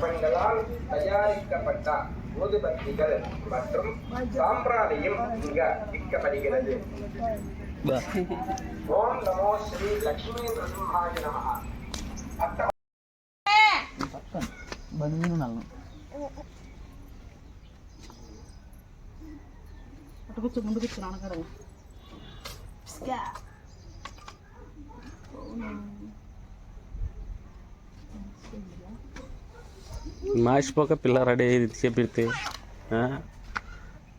பெண்களால் தயாரிக்கப்பட்ட ஊதுபத்திகள் மற்றும் சாம்பிராணியும் இங்க விற்கப்படுகிறது ஓம் நமோ ஸ்ரீ லக்ஷ்மி நரசிம்ஹாய நமः அத்த బండి మీద ఉన్నాను అటు కూర్చో మాసిపోక పిల్ల రెడీ అయ్యేది చెప్పితే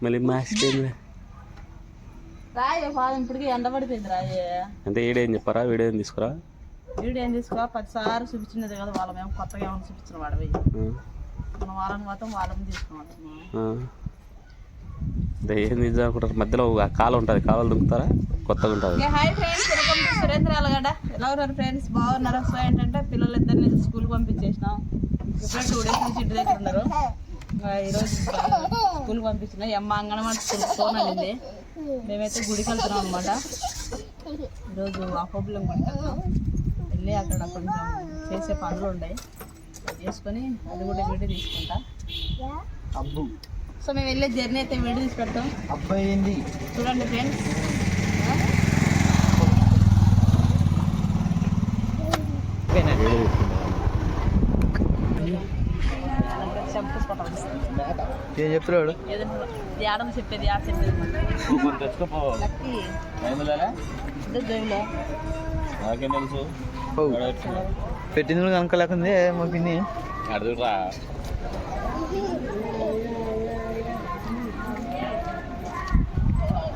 మళ్ళీ మాసిపోయింది ఇప్పటికి రాయే. అంటే ఈడేం చెప్పారా? వీడేం తీసుకురా? వీడియో ఏం తీసుకో పదిసార్లు చూపించినది కదా వాళ్ళ మేము కొత్తగా ఏమైనా చూపించిన వాడవి. మన వాళ్ళని మాత్రం వాళ్ళని తీసుకున్నాం అదే ఏం తీద్దాం అనుకుంటారు? మధ్యలో ఆ కాలు ఉంటుంది. కాలు దుంకుతారా? కొత్తగా ఉంటుంది. Hi friends. Welcome to Surendra Alagadda. ఎలా ఉన్నారు ఫ్రెండ్స్? బాగున్నారు? సో ఏంటంటే పిల్లలు ఇద్దరిని స్కూల్కి పంపించేసినాం. ఇప్పుడే టూ డేస్ నుంచి ఇంటి దగ్గర ఉన్నారు. ఇంకా ఈరోజు స్కూల్కి పంపించిన. అమ్మ అంగన్వాడి స్కూల్ ఫోన్ అయింది మేమైతే గుడికి వెళ్తున్నాం అనమాట ఈరోజు అపోబులం గుడికి వెళ్తాం వెళ్ళి అక్కడ కొంచెం చేసే పనులు ఉన్నాయి చేసుకొని అది కూడా వీడియో తీసుకుంటా. అబ్బు. సో మేము వెళ్ళే జర్నీ అయితే వీడియో తీసి పెడతాం. అబ్బాయి ఏంది? చూడండి ఫ్రెండ్స్. ఏం చెప్తున్నాడు? ఏదైనా ఏడని చెప్పేది ఆడ చెప్పేది నాకేం తెలుసు? పెట్టింది కనుక మా పిన్ని. అడుగురా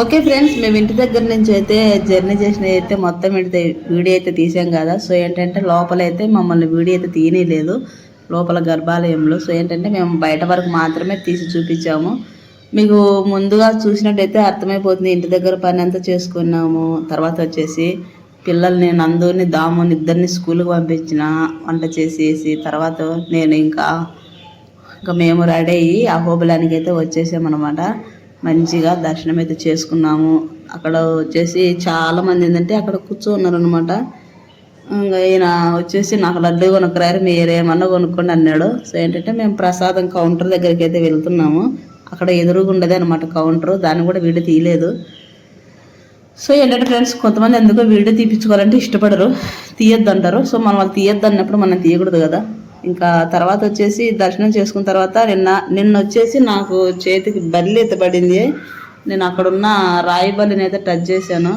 ఓకే ఫ్రెండ్స్ మేము ఇంటి దగ్గర నుంచి అయితే జర్నీ చేసిన అయితే మొత్తం ఇంటి వీడియో అయితే తీసాం కదా. సో ఏంటంటే లోపల అయితే మమ్మల్ని వీడియో అయితే తీయలేదు లోపల గర్భాలయంలో. సో ఏంటంటే మేము బయట వరకు మాత్రమే తీసి చూపించాము. మీకు ముందుగా చూసినట్టయితే అర్థమైపోతుంది ఇంటి దగ్గర పని అంతా చేసుకున్నాము. తర్వాత వచ్చేసి పిల్లల్ని నందుని దాముని ఇద్దరిని స్కూల్కి పంపించిన వంట చేసేసి తర్వాత నేను ఇంకా ఇంకా మేము రెడీ అయ్యి అహోబలానికి అయితే వచ్చేసామన్నమాట. మంచిగా దర్శనం అయితే చేసుకున్నాము. అక్కడ వచ్చేసి చాలా మంది ఏంటంటే అక్కడ కూర్చోన్నారు అనమాట ఇంకా ఈయన వచ్చేసి నాకు లడ్డు కొనుక్కరారు మీరేమన్నా కొనుక్కోండి అన్నాడు. సో ఏంటంటే మేము ప్రసాదం కౌంటర్ దగ్గరికి అయితే వెళ్తున్నాము. అక్కడ ఎదురుగుండదే అనమాట కౌంటర్ దాన్ని కూడా వీడియో తీయలేదు. సో ఏంటంటే ఫ్రెండ్స్ కొంతమంది ఎందుకో వీడియో తీపించుకోవాలంటే ఇష్టపడరు తీయొద్దు అంటారు సో మనం వాళ్ళు తీయొద్దు అన్నప్పుడు మనం తీయకూడదు కదా. ఇంకా తర్వాత వచ్చేసి దర్శనం చేసుకున్న తర్వాత నిన్న నిన్న వచ్చేసి నాకు చేతికి బల్లి ఎత్తబడింది. నేను అక్కడున్న రాయి బల్లిని అయితే టచ్ చేశాను.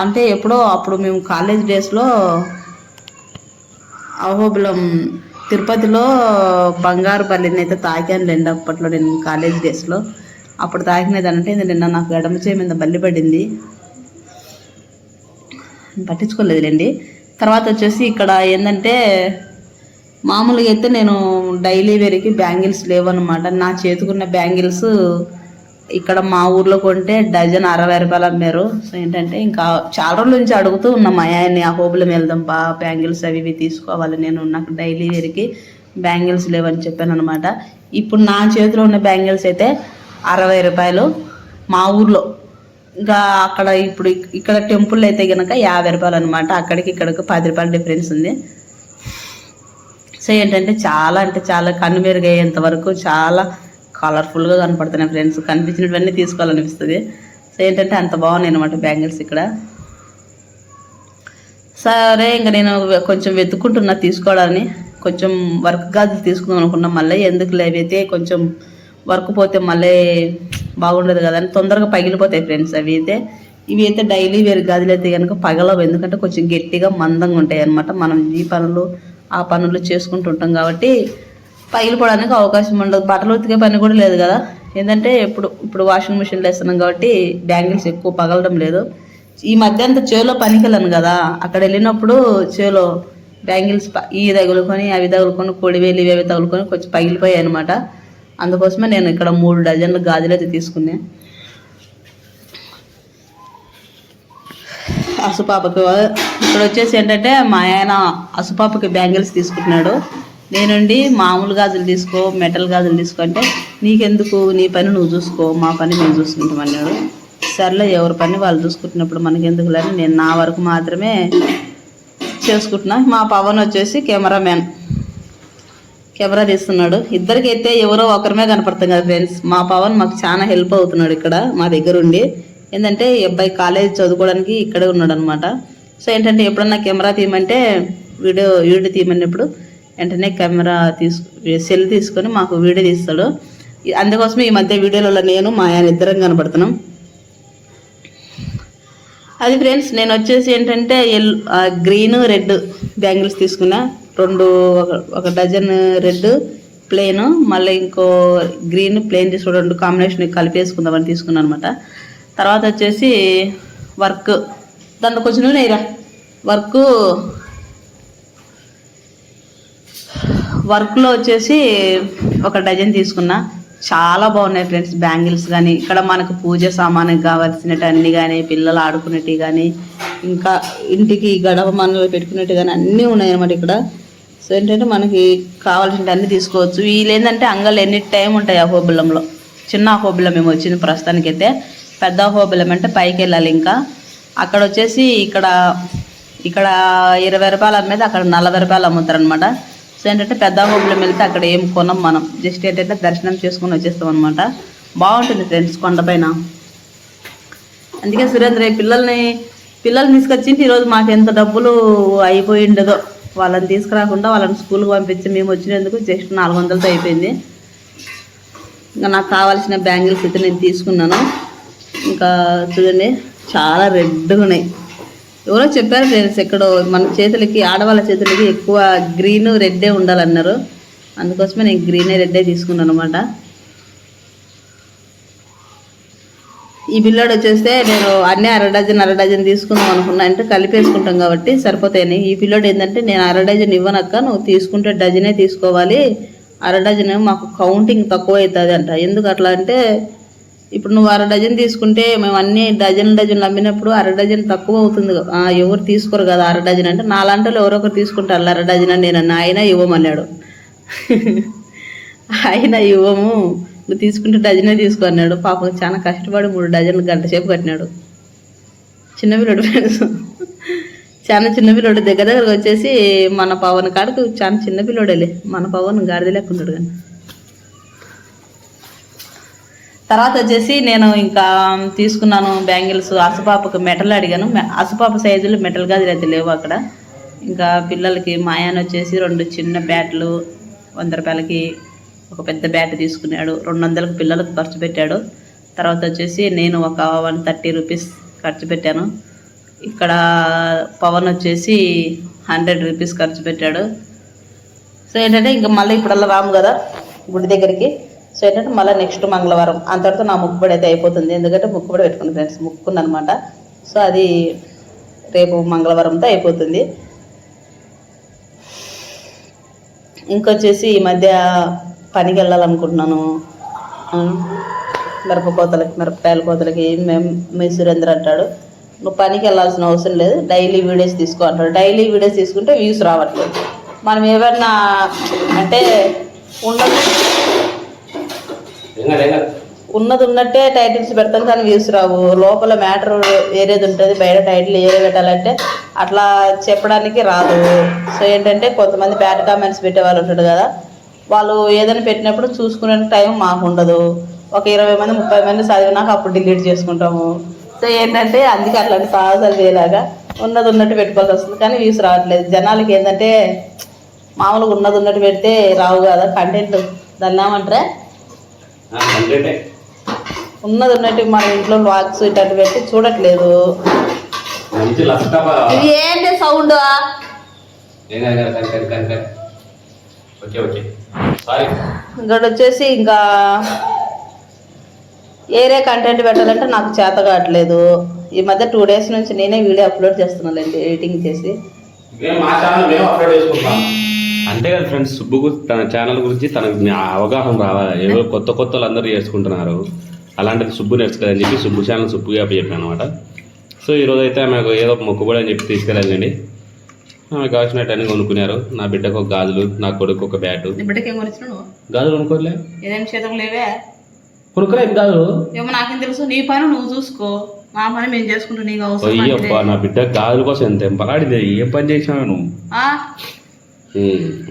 అంటే ఎప్పుడో అప్పుడు మేము కాలేజ్ డేస్లో అహోబిలం తిరుపతిలో బంగారు బల్లిని అయితే తాకాను లేండి అప్పట్లో నేను కాలేజ్ డేస్లో అప్పుడు తాకినది అంటే నిన్న నాకు ఎడమ చేయి మీద బల్లి పడింది. పట్టించుకోలేదులేండి. తర్వాత వచ్చేసి ఇక్కడ ఏంటంటే మామూలుగా అయితే నేను డైలీ వేర్కి బ్యాంగిల్స్ లేవన్నమాట. నా చేతుకున్న బ్యాంగిల్స్ ఇక్కడ మా ఊర్లో కొంటే డజన్ అరవై రూపాయలు అమ్మారు. సో ఏంటంటే ఇంకా చాలా రోజుల నుంచి అడుగుతూ ఉన్నా మా ఆయన్ని ఆ హోబులం వెళ్దాం బా బ్యాంగిల్స్ అవి ఇవి తీసుకోవాలి. నేను నాకు డైలీ వేర్కి బ్యాంగిల్స్ లేవని చెప్పాను అనమాట ఇప్పుడు నా చేతిలో ఉన్న బ్యాంగిల్స్ అయితే అరవై రూపాయలు మా ఊర్లో. ఇంకా అక్కడ ఇప్పుడు ఇక్కడ టెంపుల్ అయితే కనుక యాభై రూపాయలు అనమాట అక్కడికి ఇక్కడికి పది రూపాయలు డిఫరెన్స్ ఉంది. సో ఏంటంటే చాలా అంటే చాలా కన్ను మెరుగయ్యేంత వరకు చాలా కలర్ఫుల్గా కనపడుతున్నాయి ఫ్రెండ్స్ కనిపించినవన్నీ తీసుకోవాలనిపిస్తుంది. సో ఏంటంటే అంత బాగున్నాయి అనమాట బ్యాంగిల్స్ ఇక్కడ. సరే ఇంకా నేను కొంచెం వెతుక్కుంటున్నా తీసుకోవడాన్ని. కొంచెం వర్క్ గాజులు తీసుకుందాం అనుకున్నా మళ్ళీ. ఎందుకు లేవైతే కొంచెం వర్క్ పోతే మళ్ళీ బాగుండదు కదా అని తొందరగా పగిలిపోతాయి ఫ్రెండ్స్ అవి అయితే. ఇవి అయితే డైలీ వేరు గాజులు అయితే కనుక పగలవు. ఎందుకంటే కొంచెం గట్టిగా మందంగా ఉంటాయి అనమాట మనం ఈ పనులు ఆ పనులు చేసుకుంటుంటాం కాబట్టి పగిలిపోవడానికి అవకాశం ఉండదు. బట్టలు ఉతికే పని కూడా లేదు కదా. ఏంటంటే ఇప్పుడు ఇప్పుడు వాషింగ్ మిషన్లో వేస్తున్నాం కాబట్టి బ్యాంగిల్స్ ఎక్కువ పగలడం లేదు. ఈ మధ్య అంతా చేలో పనికి వెళ్ళాను కదా. అక్కడ వెళ్ళినప్పుడు చేలో బ్యాంగిల్స్ ప- ఈ తగులుకొని అవి తగులుకొని కొడివేలు ఇవి అవి తగులుకొని కొంచెం పగిలిపోయాయి అనమాట అందుకోసమే నేను ఇక్కడ మూడు డజన్లు గాజులు అయితే తీసుకున్నా. అసుపాపకి ఇక్కడ వచ్చేసి ఏంటంటే మా ఆయన అసుపాపకి బ్యాంగిల్స్ తీసుకుంటున్నాడు. నేనుండి మామూలు గాజులు తీసుకో మెటల్ గాజులు తీసుకో అంటే నీకెందుకు? నీ పని నువ్వు చూసుకో మా పని మేము చూసుకుంటామన్నాడు సర్లే ఎవరి పని వాళ్ళు చూసుకుంటున్నప్పుడు మనకి ఎందుకు లేని నేను నా వరకు మాత్రమే చేసుకుంటున్నా. మా పవన్ వచ్చేసి కెమెరామ్యాన్. కెమెరా తీస్తున్నాడు. ఇద్దరికైతే ఎవరో ఒకరిమే కనపడతాం కదా ఫ్రెండ్స్. మా పవన్ మాకు చాలా హెల్ప్ అవుతున్నాడు ఇక్కడ మా దగ్గర ఉండి ఏంటంటే ఈ అబ్బాయి కాలేజ్ చదువుకోవడానికి ఇక్కడే ఉన్నాడు అనమాట సో ఏంటంటే ఎప్పుడన్నా కెమెరా తీయమంటే వీడియో వీడియో తీయమన్నప్పుడు వెంటనే కెమెరా తీసుకు సెల్ తీసుకొని మాకు వీడియో తీస్తాడు. అందుకోసమే ఈ మధ్య వీడియోలలో నేను మా ఆయన ఇద్దరం కనబడుతున్నాం. అది ఫ్రెండ్స్ నేను వచ్చేసి ఏంటంటే ఎల్ గ్రీన్ రెడ్ బ్యాంగిల్స్ తీసుకున్నా. రెండు ఒక ఒక డజన్ రెడ్ ప్లెయిన్ మళ్ళీ ఇంకో గ్రీన్ ప్లెయిన్ తీసుకుని రెండు కాంబినేషన్ కలిపేసుకుందామని తీసుకున్నాను అనమాట తర్వాత వచ్చేసి వర్క్. దాంట్లో కొంచెం నూనె వేయరా? వర్క్ వర్క్లో వచ్చేసి ఒక డజన్ తీసుకున్నా. చాలా బాగున్నాయి ఫ్రెండ్స్ బ్యాంగిల్స్ కానీ ఇక్కడ మనకు పూజ సామానికి కావాల్సినవి అన్ని కానీ పిల్లలు ఆడుకునేటివి కానీ ఇంకా ఇంటికి గడప మనలో పెట్టుకునేటివి కానీ అన్నీ ఉన్నాయి అన్నమాట ఇక్కడ. సో ఏంటంటే మనకి కావాల్సినవి అన్నీ తీసుకోవచ్చు. వీళ్ళు ఏంటంటే అంగళ్ళు ఎన్ని టైం ఉంటాయి ఆ హోబిలంలో చిన్న హోబిలం మేము వచ్చింది ప్రస్తుతానికైతే. పెద్ద హోబిల్లం అంటే పైకి వెళ్ళాలి ఇంకా. అక్కడ వచ్చేసి ఇక్కడ ఇక్కడ ఇరవై రూపాయలు అమ్మేది అక్కడ నలభై రూపాయలు అమ్ముతారు అనమాట సో ఏంటంటే పెద్ద హోబులం వెళ్తే అక్కడ ఏం కొనం మనం. జస్ట్ ఏంటంటే దర్శనం చేసుకొని వచ్చేస్తాం అనమాట బాగుంటుంది ఫ్రెండ్స్ కొండపైన అందుకే సురేంద్ర పిల్లల్ని పిల్లల్ని తీసుకొచ్చింటే ఈరోజు మాకు ఎంత డబ్బులు అయిపోయి ఉండదో వాళ్ళని తీసుకురాకుండా వాళ్ళని స్కూల్కి పంపించి మేము వచ్చినందుకు జస్ట్ నాలుగు వందలతో అయిపోయింది. ఇంకా నాకు కావాల్సిన బ్యాంగిల్స్ అయితే నేను తీసుకున్నాను. ఇంకా చూడండి. చాలా రెడ్గా ఉన్నాయి ఎవరో చెప్పారు ఫ్రెండ్స్ ఎక్కడో మన చేతులకి ఆడవాళ్ళ చేతులకి ఎక్కువ గ్రీన్ రెడ్డే ఉండాలన్నారు. అందుకోసమే నేను గ్రీనే రెడ్డే తీసుకున్నాను అనమాట ఈ పిల్లోడు వచ్చేస్తే నేను అన్నీ అర డజన్ అర డజన్ తీసుకుందాం అనుకున్నా. అంటే కలిపేసుకుంటాం కాబట్టి సరిపోతాయని. ఈ పిల్లోడు ఏంటంటే నేను అర డజన్ ఇవ్వనక్క నువ్వు తీసుకుంటే డజనే తీసుకోవాలి. అర డజన్ మాకు కౌంటింగ్ తక్కువ అవుతుంది అంట ఎందుకు అట్లా అంటే ఇప్పుడు నువ్వు అర డజన్ తీసుకుంటే మేము అన్ని డజన్ డజన్లు అమ్మినప్పుడు అర డజన్ తక్కువ అవుతుంది కదా. ఎవరు తీసుకోరు కదా అర డజన్ అంటే నాలాంటి ఎవరో ఒకరు తీసుకుంటారు. అర డజన్ అని నేను ఆయన ఇవ్వమన్నాడు. ఆయన ఇవ్వము. నువ్వు తీసుకుంటే డజనే తీసుకో అన్నాడు. పాపం చాలా కష్టపడి మూడు డజన్లు గంట సేపు కట్టినాడు. చిన్నపిల్లడు ఫ్రెండ్స్. చాలా చిన్నపిల్లడు దగ్గర దగ్గరకు వచ్చేసి మన పవన్ కాడికి చాలా చిన్నపిల్లడేలే మన పవన్ గాడిద లేకుంటాడు కానీ. తర్వాత వచ్చేసి నేను ఇంకా తీసుకున్నాను బ్యాంగిల్స్. అసపాపకు మెటల్ అడిగాను. అసపాప సైజులు మెటల్ గాజులు అయితే లేవు అక్కడ. ఇంకా పిల్లలకి మాయాన్ వచ్చేసి రెండు చిన్న బ్యాట్లు వంద రూపాయలకి ఒక పెద్ద బ్యాట్ తీసుకున్నాడు. రెండు వందలకు పిల్లలకు ఖర్చు పెట్టాడు. తర్వాత వచ్చేసి నేను ఒక వన్ థర్టీ రూపీస్ ఖర్చు పెట్టాను. ఇక్కడ పవన్ వచ్చేసి హండ్రెడ్ రూపీస్ ఖర్చు పెట్టాడు. సో ఏంటంటే ఇంకా మళ్ళీ ఇప్పుడల్లా రాము కదా గుడి దగ్గరికి. సో ఏంటంటే మళ్ళీ నెక్స్ట్ మంగళవారం అంతటితో నా ముక్కుబడి అయితే అయిపోతుంది. ఎందుకంటే ముక్కుబడి పెట్టుకున్నాను ఫ్రెండ్స్ ముక్కుందనమాట సో అది రేపు మంగళవారంతో అయిపోతుంది. ఇంకొచ్చేసి ఈ మధ్య పనికి వెళ్ళాలనుకుంటున్నాను. మిరప కోతలకి మిరపకాయల కోతలకి మేము మీ సురేంద్ర అంటాడు. నువ్వు పనికి వెళ్ళాల్సిన అవసరం లేదు డైలీ వీడియోస్ తీసుకో అంటాడు. డైలీ వీడియోస్ తీసుకుంటే వ్యూస్ రావట్లేదు. మనం ఏమన్నా అంటే ఉండదు ఉన్నది ఉన్నట్టే టైటిల్స్ పెడతాం కానీ వ్యూస్ రావు. లోపల మ్యాటర్ వేరేది ఉంటుంది బయట టైటిల్ ఏరే పెట్టాలంటే అట్లా చెప్పడానికి రాదు. సో ఏంటంటే కొంతమంది బ్యాడ్ కామెంట్స్ పెట్టే వాళ్ళు ఉంటారు కదా వాళ్ళు ఏదైనా పెట్టినప్పుడు చూసుకునే టైం మాకు ఉండదు. ఒక ఇరవై మంది ముప్పై మంది చదివినాక అప్పుడు డిలీట్ చేసుకుంటాము. సో ఏంటంటే అందుకే అట్లాంటి సాహసాలు చేయలాగా ఉన్నది ఉన్నట్టు పెట్టుకోవాల్సి వస్తుంది. కానీ వ్యూస్ రావట్లేదు. జనాలకి ఏంటంటే మామూలుగా ఉన్నది ఉన్నట్టు పెడితే రావు కదా కంటెంట్ దాన్ని ఏమంటారా? ఉన్నది ఉన్నట్టు మన ఇంట్లో వాక్స్ ఇట్లాంటి పెట్టి చూడట్లేదు. మంచి ఇది ఏంటి సౌండ్? ఇక్కడ వచ్చేసి ఇంకా ఏరే కంటెంట్ పెట్టాలంటే నాకు చేత కావట్లేదు. ఈ మధ్య టూ డేస్ నుంచి నేనే వీడియో అప్లోడ్ చేస్తున్నానండి ఎడిటింగ్ చేసి. మా ఛానల్ మేము అప్లోడ్ చేసుకుంటాం. అంతే కదా ఫ్రెండ్స్ సుబ్బుకు తన ఛానల్ గురించి తనకు అవగాహన రావాలి. ఏదో కొత్త కొత్త అందరూ చేసుకుంటున్నారు. అలాంటిది సుబ్బు నేర్చుకోదని చెప్పి సుబ్బు ఛానల్ సుబ్బుగా చెప్పాను అనమాట సో ఈరోజు అయితే ఆమెకు ఏదో మొక్కుబడి అని చెప్పి తీసుకెళ్ళండి ఆమె కావాల్సినట్టు అన్ని కొనుక్కున్నారు. నా బిడ్డకు ఒక గాజులు నా కొడుకు ఒక బ్యాటు. గాజులు కొనుక్కోలే గాజులు. ఏమో నాకేం తెలుసు. నీ పని నువ్వు చూసుకో. మా పని మేము చేసుకుంటూ. నీకు అవసరం అయ్యబ్బా నా బిడ్డ గాజుల కోసం ఎంత ఎంపలాడింది. ఏం పని చేసినావు నువ్వు.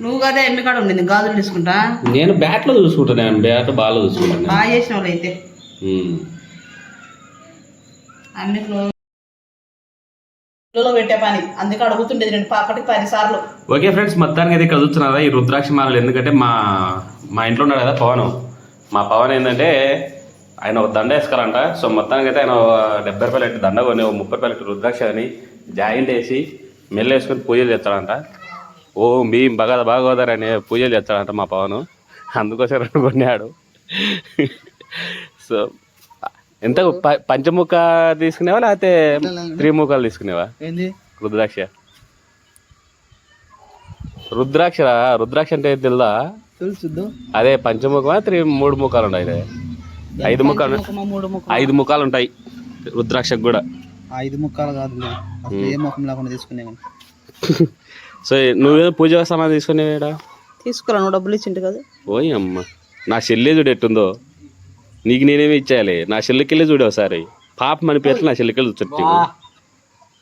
నువ్వు కదా ఎమ్మి కాడ ఉండింది గాజులు తీసుకుంటా? నేను బ్యాట్లో చూసుకుంటాను బ్యాట్ బాల్ చూసుకుంటాను బాగా చేసిన వాళ్ళు అయితే. అన్ని పెట్టే పని అందుకే అడుగుతుండేది నేను పాపటికి పది సార్లు. ఓకే ఫ్రెండ్స్ మొత్తానికి అయితే ఇక్కడ చూస్తున్నారా ఈ రుద్రాక్ష మాలలు? ఎందుకంటే మా మా ఇంట్లో ఉన్నాడు కదా పవన్. మా పవన్ ఏంటంటే ఆయన ఒక దండ వేసుకోవాలంట సో మొత్తానికి అయితే ఆయన డెబ్బై రూపాయలు దండ కొని ముప్పై రూపాయలు రుద్రాక్ష అని జాయింట్ వేసి మెల్ల వేసుకొని పూజలు చేస్తాడంట. ఓ మీ భగద భాగవతారు అని పూజలు చేస్తాడంట మా పవన్. అందుకోసం రెండు కొన్నాడు. సో ఎంత పంచముఖ తీసుకునేవా లేకపోతే త్రిముఖాలు తీసుకునేవా? రుద్రాక్ష. రుద్రాక్షరా? రుద్రాక్ష అంటే తెలుదా? తెలుసు అదే పంచముఖమా త్రి మూడు ముఖాలు ఉంటాయి ఇదే. ఐదు ముఖాలు ఐదు ముఖాలు ఉంటాయి రుద్రాక్షకు కూడా. ఐదు ముక్కలు కాదు ఏ ముఖం లేకుండా తీసుకునే సో నువ్వేదో పూజ సామాన్ తీసుకునేవాడా తీసుకురా నువ్వు డబ్బులు ఇచ్చింటి కదా. ఓయ్ అమ్మ నా చెల్లె చూడు ఎట్టుందో. నీకు నేనేమి ఇచ్చేయాలి? నా చెల్లికెళ్ళి చూడు ఒకసారి. పాపం అని పేరు నా చెల్లికెళ్ళి చుట్టూ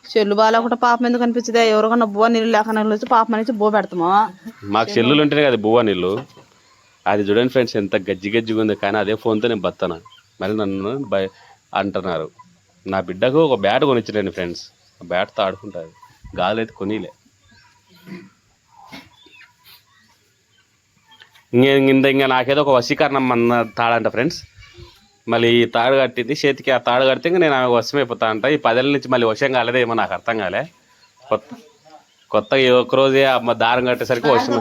చెల్లు బాగాలేకుండా పాపం ఎందుకు అనిపించదే ఎవరికన్నా బువ్వ నీళ్ళు లేకుండా వచ్చి పాపం అనేసి బో పెడతామా? మాకు చెల్లులు ఉంటేనే కదా బువ్వ నీళ్ళు. అది చూడండి ఫ్రెండ్స్ ఎంత గజ్జి గజ్జిగా ఉంది. కానీ అదే ఫోన్తో నేను బతాను మళ్ళీ నన్ను అంటున్నారు. నా బిడ్డకు ఒక బ్యాట్ కొనిచ్చలేండి ఫ్రెండ్స్. ఆ బ్యాట్తో ఆడుకుంటుంది గాలి అయితే కొనిలే ఇంకే ఇంత ఇంకా నాకేదో ఒక వశీకరణం అన్న తాడంట ఫ్రెండ్స్. మళ్ళీ ఈ తాడు కట్టింది చేతికి ఆ తాడు కడితే ఇంకా నేను ఆమె వశమైపోతా అంట. ఈ పదేళ్ళ నుంచి మళ్ళీ వశం కాలేదో ఏమో నాకు అర్థం కాలే. కొత్త కొత్తగా ఈ ఒక్క రోజే ఆ మ- దారం కట్టేసరికి వశం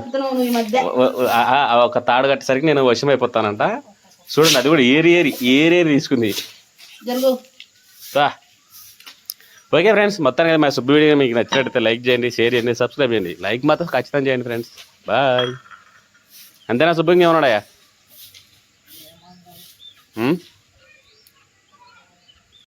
ఒక తాడు కట్టేసరికి నేను వశం అయిపోతానంట. చూడండి అది కూడా ఏరి ఏరి ఏరి ఏరి తీసుకుంది రా. ఓకే ఫ్రెండ్స్ మొత్తానికి మా సుబ్బు వీడియో మీకు నచ్చినట్టయితే లైక్ చేయండి షేర్ చేయండి సబ్స్క్రైబ్ చేయండి. లైక్ మాత్రం ఖచ్చితంగా చేయండి ఫ్రెండ్స్. బాయ్. అంతేనా సుబ్బు ఇంకేమన్నాడయా